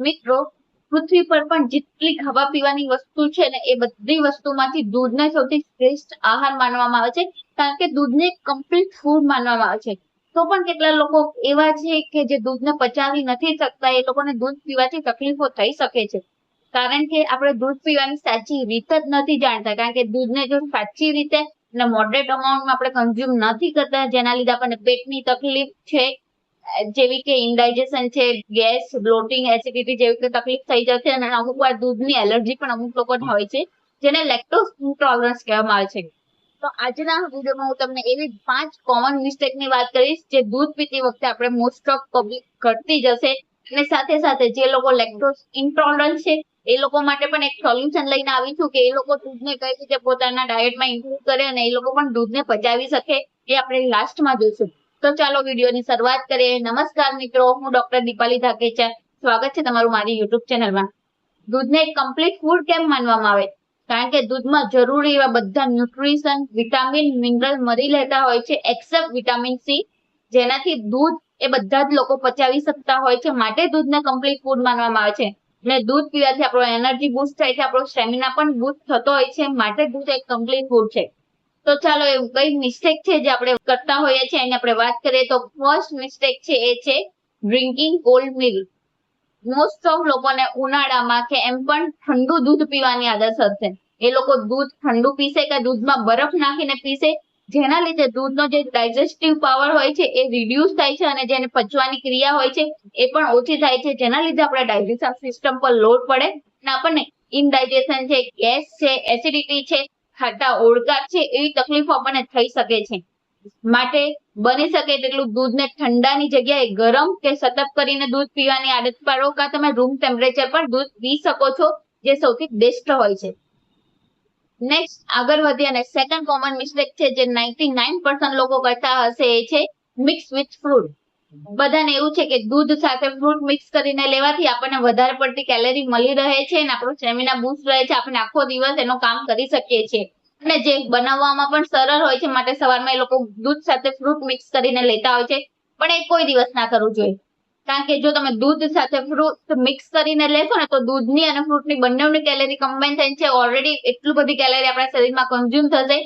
મિત્રો, પૃથ્વી પર પણ જેટલી ખાવા પીવાની વસ્તુ છે ને, એ બધી વસ્તુમાંથી દૂધને સૌથી શ્રેષ્ઠ આહાર માનવામાં આવે છે, કારણ કે દૂધને કમ્પ્લીટ ફૂડ માનવામાં આવે છે. તો પણ કેટલા લોકો એવા છે કે જે દૂધને પચાવી નથી શકતા, એ લોકોને દૂધ પીવાથી તકલીફો થઈ શકે છે. કારણ કે આપણે દૂધ પીવાની સાચી રીત જ નથી જાણતા, કારણ કે દૂધને જો સાચી રીતે અને મોડરેટ અમાઉન્ટમાં આપણે કન્ઝ્યુમ નથી કરતા, જેના લીધે આપણને પેટની તકલીફ છે જેવી કે ઇન્ડાઇજેશન છે ગેસ બ્લોટિંગ એસિડિટી જેવી કે તકલીફ થઈ જશે અને અમુક વાર દૂધની એલર્જી પણ અમુક લોકોને હોય છે, જેને લેક્ટોઝ ઇન્ટોલરન્સ કહેવામાં આવે છે. તો આજના વિડીયોમાં હું તમને એવી પાંચ કોમન મિસ્ટેકની વાત કરીશ, જે દૂધ પીતી વખતે આપણે મોસ્ટ ઓફ પબ્લિક ઘટતી જશે અને સાથે સાથે જે લોકો લેક્ટોઝ ઇન્ટોલરન્સ છે, એ લોકો માટે પણ એક સોલ્યુશન લઈને આવી છું કે એ લોકો દૂધને કઈ રીતે પોતાના ડાયટમાં ઇન્ક્લુડ કરે અને એ લોકો પણ દૂધને પચાવી શકે એ આપણે લાસ્ટમાં જોઈશું. તો ચાલો વિડીયોની શરૂઆત કરીએ. નમસ્કાર મિત્રો, હું ડોક્ટર દીપાલી ધાકેચા સ્વાગત છે તમારું મારી યુટ્યુબ ચેનલમાં. દૂધને કમ્પ્લીટ ફૂડ કેમ માનવામાં આવે? કારણ કે દૂધમાં જરૂરી એવા બધા ન્યુટ્રિશન વિટામિન મિનરલ મળી લેતા હોય છે એક્સેપ્ટ વિટામિન સી જેનાથી દૂધ એ બધા જ લોકો પચાવી શકતા હોય છે, માટે દૂધને કમ્પ્લીટ ફૂડ માનવામાં આવે છે. ને દૂધ પીવાથી આપણો એનર્જી બૂસ્ટ થાય છે, આપણો સ્ટેમિના પણ બૂસ્ટ થતો હોય છે, માટે દૂધ એક કમ્પ્લીટ ફૂડ છે. તો ચાલો એવું કઈ મિસ્ટેક છે જે આપણે કરતા હોઈએ છીએ એની આપણે વાત કરીએ તો ફર્સ્ટ મિસ્ટેક છે એ છે drinking cold milk most of લોકોને ઉનાળામાં કે એમ પણ ઠંડુ દૂધ પીવાની આદત હશે એ લોકો દૂધ ઠંડુ પીશે કે દૂધમાં બરફ નાખીને પીશે જેના લીધે દૂધનો જે ડાયજેસ્ટિવ પાવર હોય છે એ રિડ્યુસ થાય છે અને જેને પચવાની ક્રિયા હોય છે એ પણ ઓછી થાય છે. જેના લીધે આપણા ડાયજેશન સિસ્ટમ પર લોડ પડે અને આપણને ઇનડાયજેશન છે ગેસ છે એસિડિટી છે ખાટા ઓળકા છે એવી તકલીફો આપણને થઈ શકે છે. માટે બની શકે તેટલું દૂધને ઠંડાની જગ્યાએ ગરમ કે સતત કરીને દૂધ પીવાની આદત પાડો કાં તમે રૂમ ટેમ્પરેચર પર દૂધ પી શકો છો, જે સૌથી બેસ્ટ હોય છે. નેક્સ્ટ આગળ વધીએ અને સેકન્ડ કોમન મિસ્ટેક છે જે નાઇન્ટી નાઇન પર્સન્ટ લોકો કરતા હશે એ છે મિક્સ વિથ ફ્રૂટ બધાને એવું છે કે દૂધ સાથે ફ્રૂટ મિક્સ કરીને લેવાથી આપણને વધારે પડતી કેલરી મળી રહે છે અને આપણું સ્ટેમિના બૂસ્ટ રહે છે. આપણે આખો દિવસ એનું કામ કરી શકીએ છીએ. અને જે બનાવવામાં પણ સરળ હોય છે, માટે સવારમાં એ લોકો દૂધ સાથે ફ્રૂટ મિક્સ કરીને લેતા હોય છે. પણ એ કોઈ દિવસ ના કરવું જોઈએ. કારણ કે જો તમે દૂધ સાથે ફ્રૂટ મિક્સ કરીને લેશો ને, તો દૂધની અને ફ્રૂટની બંનેની કેલેરી કમ્બાઈન થઈ છે. ઓલરેડી એટલું બધી કેલરી આપણા શરીરમાં કન્ઝ્યુમ થશે.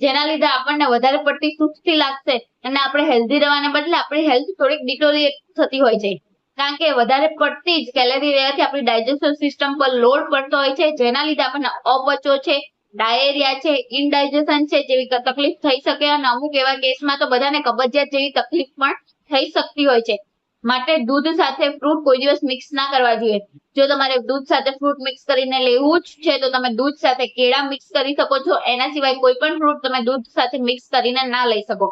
જેના લીધે આપણને વધારે પડતી સુસ્તી લાગશે અને આપણે હેલ્ધી રહેવાને બદલે આપણી હેલ્થ થોડીક ડિટોરિએટ થતી હોય છે. કારણ કે વધારે પડતી જ કેલેરી રહેવાથી આપણી ડાયજેસ્ટિવ સિસ્ટમ પર લોડ પડતો હોય છે, જેના લીધે આપણને અપચો છે ડાયેરિયા છે ઇનડાયજેશન છે જેવી તકલીફ થઈ શકે અને અમુક એવા કેસમાં તો બધાને કબજિયાત જેવી તકલીફ પણ થઈ શકતી હોય છે. માટે દૂધ સાથે ફ્રૂટ કોઈ દિવસ મિક્સ ના કરવા જોઈએ. જો તમારે દૂધ સાથે ફ્રૂટ મિક્સ કરીને લેવું જ છે, તો તમે દૂધ સાથે કેળા મિક્સ કરી શકો છો. એના સિવાય કોઈ પણ ફ્રૂટ તમે દૂધ સાથે મિક્સ કરીને ના લઈ શકો.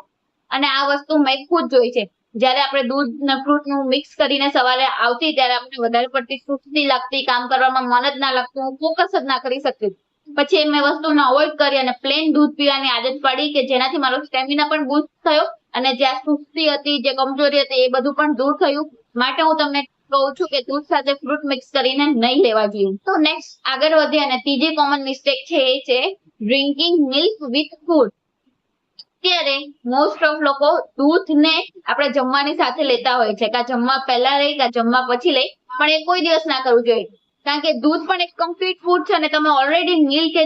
અને આ વસ્તુ મેં ખુદ જોઈ છે. જ્યારે આપણે દૂધ ને ફ્રૂટનું મિક્સ કરીને સવારે આવતી ત્યારે આપણે વધારે પડતી સુસ્તી લાગતી કામ કરવામાં મન જ ના લાગતું ફોકસ જ ના કરી શકતી. પછી મેં વસ્તુને અવોઇડ કરી અને પ્લેન દૂધ પીવાની આદત પડી કે જેનાથી મારો સ્ટેમિના પણ બુસ્ટ થયો. અને જે સુસ્તી હતી, જે કમજોરી હતી, એ બધું પણ દૂર થયું. માટે હું તમને કહું છું કે દૂધ સાથે ફ્રૂટ મિક્સ કરીને નહીં લેવા જોઈએ તો નેક્સ્ટ આગળ વધીએ અને ત્રીજી કોમન મિસ્ટેક છે એ છે ડ્રિંકિંગ મિલ્ક વિથ ફૂડ અત્યારે મોસ્ટ ઓફ લોકો દૂધને આપણે જમવાની સાથે લેતા હોય છે, કાં જમવા પહેલા લઈ, કાં જમવા પછી લઈ. પણ એ કોઈ દિવસ ના કરવું જોઈએ. કારણ કે દૂધ પણ એક કમ્પ્લીટ ફૂડ છે અને તમે ઓલરેડી મિલ્ક કે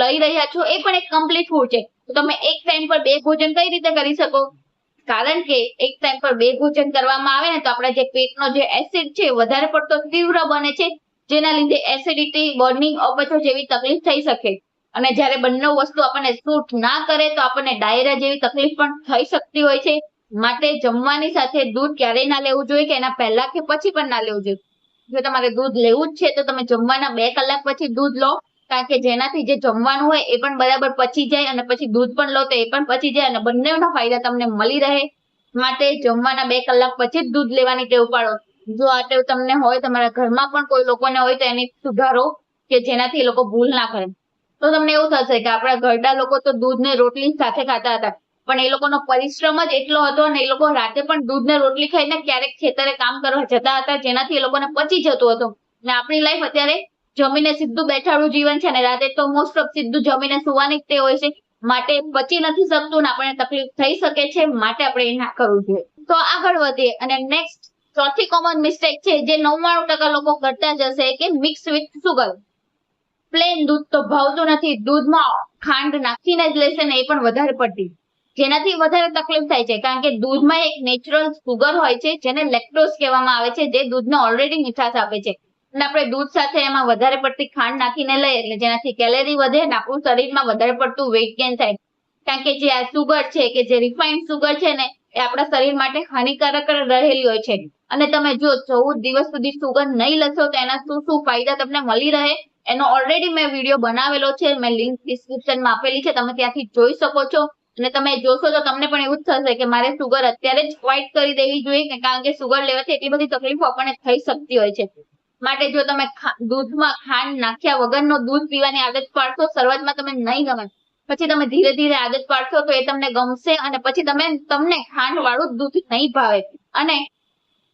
લઈ રહ્યા છો, એ પણ એક કમ્પ્લીટ ફૂડ છે. તો તમે એક ટાઈમ પર બે ભોજન કઈ રીતે કરી શકો? કારણ કે એક ટાઈમ પર બે ભોજન કરવામાં આવે ને તો આપણા જે પેટનો જે એસિડ છે વધારે પડતો તીવ્ર બને છે. જેના લીધે એસિડિટી બર્નિંગ અપચો જેવી તકલીફ થઈ શકે. અને જ્યારે બંને વસ્તુ આપણને સૂટ ના કરે તો આપણને ડાયરિયા જેવી તકલીફ પણ થઈ શકતી હોય છે. માટે જમવાની સાથે દૂધ ક્યારેય ના લેવું જોઈએ કે એના પહેલા કે પછી પણ ના લેવું જોઈએ. જો તમારે દૂધ લેવું જ છે તો તમે જમવાના બે કલાક પછી દૂધ લો. કારણ કે જેનાથી જે જમવાનું હોય એ પણ બરાબર પચી જાય અને પછી દૂધ પણ લો તો એ પણ પચી જાય અને બંનેના ફાયદા તમને મળી રહે. માટે જમવાના બે કલાક પછી જ દૂધ લેવાની ટેવ પાડો. જો આ ટેવ તમને હોય, તમારા ઘરમાં પણ કોઈ લોકોને હોય તો એની સુધારો કે જેનાથી એ લોકો ભૂલ ના કરે. તો તમને એવું થશે કે આપણા ઘરડા લોકો તો દૂધ ને રોટલી સાથે ખાતા હતા. પણ એ લોકોનો પરિશ્રમ જ એટલો હતો અને એ લોકો રાતે પણ દૂધ ને રોટલી ખાઈને ક્યારેક ખેતરે કામ કરવા જતા હતા, જેનાથી એ લોકોને પચી જતું હતું. અને આપણી લાઈફ અત્યારે જમીને સીધું બેઠાડું જીવન છે અને રાતે તો મોસ્ટ ઓફ સીધું જમીને સુવાની તે હોય છે. માટે પચી નથી શકતું ને આપણને તકલીફ થઈ શકે છે, માટે આપણે એ ના કરવું જોઈએ. તો આગળ વધીએ અને નેક્સ્ટ ચોથી કોમન મિસ્ટેક છે, જે નવ્વાણું ટકા લોકો કરતા જ હશે કે મિક્સ વિથ સુગર પ્લેન દૂધ તો ભાવતું નથી, દૂધમાં ખાંડ નાખીને જ લેશે ને એ પણ વધારે પડતી. જેનાથી વધારે તકલીફ થાય છે, કારણ કે દૂધમાં એક નેચરલ સુગર હોય છે, જેને લેક્ટોઝ કહેવામાં આવે છે, જે દૂધને ઓલરેડી મીઠાશ આપે છે. અને આપણે દૂધ સાથે એમાં વધારે પડતી ખાંડ નાખીને લઈએ એટલે જેનાથી કેલેરી વધે અને આપણું શરીરમાં વધારે પડતું વેઇટ ગેઇન થાય. કારણ કે જે આ સુગર છે કે જે રિફાઇન્ડ સુગર છે ને, એ આપણા શરીર માટે હાનિકારક રહેલી હોય છે. અને તમે જો ચૌદ દિવસ સુધી સુગર નહીં લેશો તો એના શું શું ફાયદા તમને મળી રહે, એનો ઓલરેડી મેં વીડિયો બનાવેલો છે, મેં લિંક ડિસ્ક્રિપ્શનમાં આપેલી છે, તમે ત્યાંથી જોઈ શકો છો. અને તમે જોશો તો તમને પણ એવું જ થશે કે મારે સુગર અત્યારે જ ક્વાઇટ કરી દેવી જોઈએ, કારણ કે સુગર લેવાથી એટલી બધી તકલીફો આપણને થઈ શકતી હોય છે. માટે જો તમે દૂધમાં ખાંડ નાખ્યા વગરનો દૂધ પીવાની આદત પાડશો, શરૂઆતમાં તમે નહીં ગમે. પછી તમે ધીરે ધીરે આદત પાડશો તો એ તમને ગમશે અને પછી તમે તમને ખાંડ વાળું દૂધ નહીં ભાવે. અને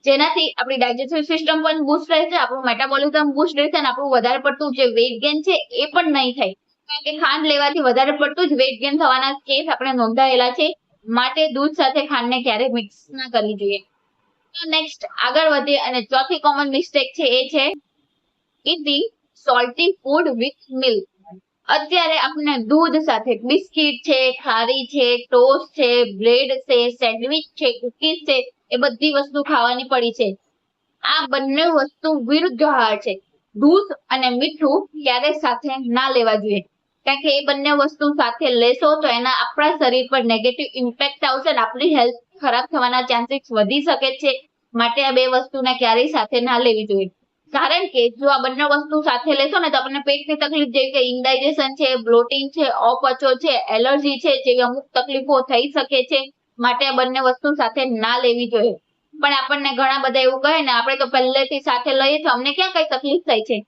જેનાથી આપણી ડાયજેસ્ટિવ સિસ્ટમ પણ બુસ્ટ રહેશે આપણું મેટાબોલિઝમ બુસ્ટ રહેશે અને આપણું વધારે પડતું જે વેઇટ ગેઇન છે એ પણ નહીં થાય. કારણ કે ખાંડ લેવાથી વધારે પડતું જ વેઇટ ગેઇન થવાના કેસ આપણે નોંધાયેલા છે. માટે દૂધ સાથે ખાંડને ક્યારેય મિક્સ ના કરવી જોઈએ. તો નેક્સ્ટ આગળ વધીએ અને ચોથી કોમન મિસ્ટેક છે એ છે eating salty food with milk અત્યારે આપણે દૂધ સાથે બિસ્કિટ છે, ખારી છે, ટોસ્ટ છે, બ્રેડ છે, સેન્ડવિચ છે, કુકીઝ છે, એ બધી વસ્તુ ખાવાની પડી છે. આ બંને વસ્તુ વિરુદ્ધ આહાર છે. દૂધ અને મીઠું ક્યારે સાથે ના લેવા જોઈએ. કારણ કે એ બંને વસ્તુ સાથે લેશો તો એના આપણા શરીર પર નેગેટિવ ઇમ્પેક્ટ આવશે અને આપણી હેલ્થ ખરાબ થવાના ચાન્સીસ વધી શકે છે. માટે આ બે વસ્તુને ક્યારેય સાથે ના લેવી જોઈએ. કારણ કે જો આ બંને વસ્તુ સાથે લેશો ને તો આપણને પેટની તકલીફ જેવી કે ઇન્ડાઇજેશન છે બ્લોટિંગ છે, અપચો છે એલર્જી છે, જેવી અમુક તકલીફો થઈ શકે છે, માટે આ બંને વસ્તુ સાથે ના લેવી જોઈએ. પણ આપણને ઘણા બધા એવું કહે ને, આપણે તો પહેલેથી સાથે લઈએ તો અમને ક્યાં કઈ તકલીફ થઈ છે?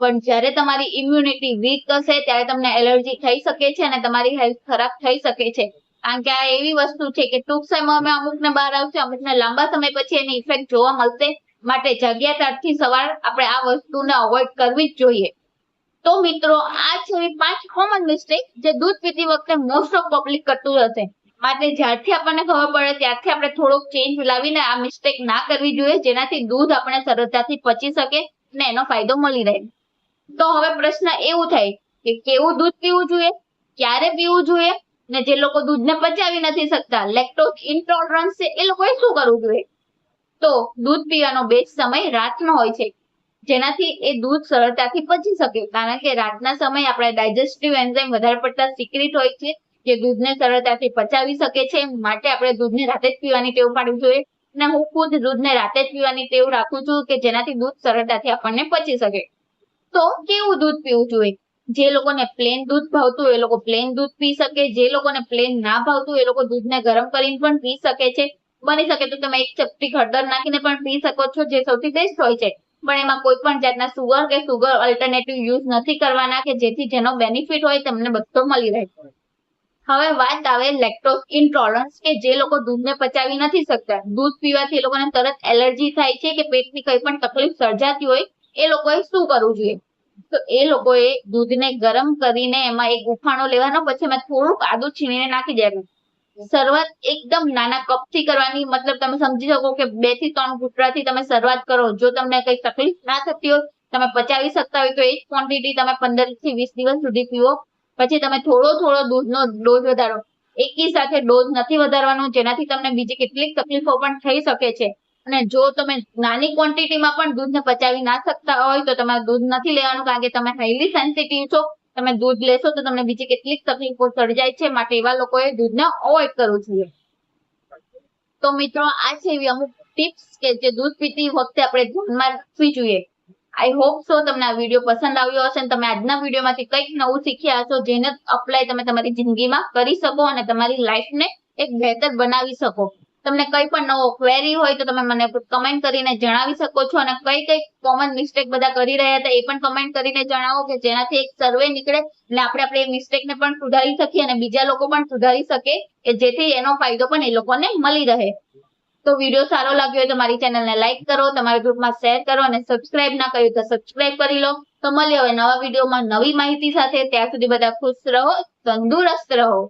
પણ જ્યારે તમારી ઇમ્યુનિટી વીક હશે, ત્યારે તમને એલર્જી થઈ શકે છે અને તમારી હેલ્થ ખરાબ થઈ શકે છે. કારણ કે આ એવી વસ્તુ છે કે ટૂંક સમયમાં અમુકને બહાર આવશે, અમુકને લાંબા સમય પછી એની ઇફેક્ટ જોવા મળશે. માટે જગ્યા તરફથી સવાર આપણે આ વસ્તુને અવોઇડ કરવી જ જોઈએ. તો મિત્રો, આ છે પાંચ કોમન મિસ્ટેક જે દૂધ પીતી વખતે મોસ્ટ ઓફ પબ્લિક કરતું હશે. માટે જ્યારથી આપણને ખબર પડે, ત્યારથી આપણે થોડોક ચેન્જ લાવીને આ મિસ્ટેક ના કરવી જોઈએ, જેનાથી દૂધ આપણે સરળતાથી પચી શકે ને એનો ફાયદો મળી રહે. તો હવે પ્રશ્ન એવું થાય કે કેવું દૂધ પીવું જોઈએ? ક્યારે પીવું જોઈએ? ને જે લોકો દૂધને પચાવી નથી શકતા લેક્ટોઝ ઇન્ટોલરન્સ છે એ લોકોએ શું કરવું જોઈએ? તો દૂધ પીવાનો બેસ્ટ સમય રાતનો હોય છે. જેનાથી એ દૂધ સરળતાથી પચી શકે. કારણ કે રાતના સમય આપણા ડાયજેસ્ટિવ એન્ઝાઇમ વધારે પડતા સિક્રિટ હોય છે, જે દૂધને સરળતાથી પચાવી શકે છે. માટે આપણે દૂધને રાતે જ પીવાની ટેવ પાડવી જોઈએ. અને હું ખુદ દૂધને રાતે જ પીવાની ટેવ રાખું છું કે જેનાથી દૂધ સરળતાથી આપણને પચી શકે. તો કેવું દૂધ પીવું જોઈએ? જે લોકોને પ્લેન દૂધ ભાવતું એ લોકો પ્લેન દૂધ પી શકે. જે લોકોને પ્લેન ના ભાવતું એ લોકો દૂધને ગરમ કરીને પણ પી શકે છે. બની શકે તો તમે એક ચપટી હળદર નાખીને પણ પી શકો છો, જે સૌથી બેસ્ટ હોય છે. પણ એમાં કોઈ પણ જાતના સુગર કે સુગર અલ્ટરનેટિવ યુઝ નથી કરવાના કે જેથી જેનો બેનિફિટ હોય તમને બધો મળી રહે. હવે વાત આવે લેક્ટોઝ ઇન્ટોલરન્સ કે જે લોકો દૂધને પચાવી નથી શકતા. દૂધ પીવાથી એ લોકોને તરત એલર્જી થાય છે કે પેટની કઈ પણ તકલીફ સર્જાતી હોય એ લોકોએ શું કરવું જોઈએ? તો એ લોકોએ દૂધને ગરમ કરીને એમાં એક ઉફાણો લેવાનો, પછી એમાં થોડુંક આદુ છીણીને નાખી દેવાનું. શરૂઆત એકદમ નાના કપથી કરવાની, મતલબ તમે સમજી શકો કે બેથી ત્રણ ઘૂંટડાથી તમે શરૂઆત કરો. જો તમને કઈ તકલીફ ના થતી હોય, તમે પચાવી શકતા હોય તો એ જ ક્વોન્ટિટી તમે પંદરથી વીસ દિવસ સુધી પીવો. પછી તમે થોડો થોડો દૂધનો ડોઝ વધારો. એકી સાથે ડોઝ નથી વધારવાનો, જેનાથી તમને બીજી કેટલીક તકલીફો પણ થઈ શકે છે. અને જો તમે નાની ક્વોન્ટિટીમાં પણ દૂધને પચાવી ના શકતા હોય તો તમારે દૂધ નથી લેવાનું કારણ કે તમે હાઈલી સેન્સિટિવ છો. તમે દૂધ લેશો તો તમને બીજી કેટલીક તકલીફો સર્જાય છે. માટે એવા લોકોએ દૂધને અવોઇડ કરવું જોઈએ. તો મિત્રો, આ છે એવી અમુક ટિપ્સ કે જે દૂધ પીતી વખતે આપણે ધ્યાનમાં રાખવી જોઈએ. આઈ હોપ સો તમને આ વીડિયો પસંદ આવ્યો હશે અને તમે આજના વિડીયોમાંથી કંઈક નવું શીખ્યા હશો જેને અપ્લાય તમે તમારી જિંદગીમાં કરી શકો અને તમારી લાઈફને એક બહેતર બનાવી શકો. તમને કઈ પણ નવો ક્વેરી હોય તો તમે મને કમેન્ટ કરીને જણાવી શકો છો અને કઈ કઈ કોમન મિસ્ટેક બધા કરી રહ્યા હતા એ પણ કમેન્ટ કરીને જણાવો કે જેનાથી એક સર્વે નીકળે અને આપણે આપણે મિસ્ટેકને પણ સુધારી શકીએ અને બીજા લોકો પણ સુધારી શકે કે જેથી એનો ફાયદો પણ એ લોકોને મળી રહે. તો વીડિયો સારો લાગ્યો હોય તો મારી ચેનલને લાઈક કરો, તમારા ગ્રુપમાં શેર કરો અને સબસ્ક્રાઇબ ના કર્યું તો સબસ્ક્રાઇબ કરી લો. તો મળીએ હવે નવા વિડીયોમાં નવી માહિતી સાથે. ત્યાં સુધી બધા ખુશ રહો, તંદુરસ્ત રહો.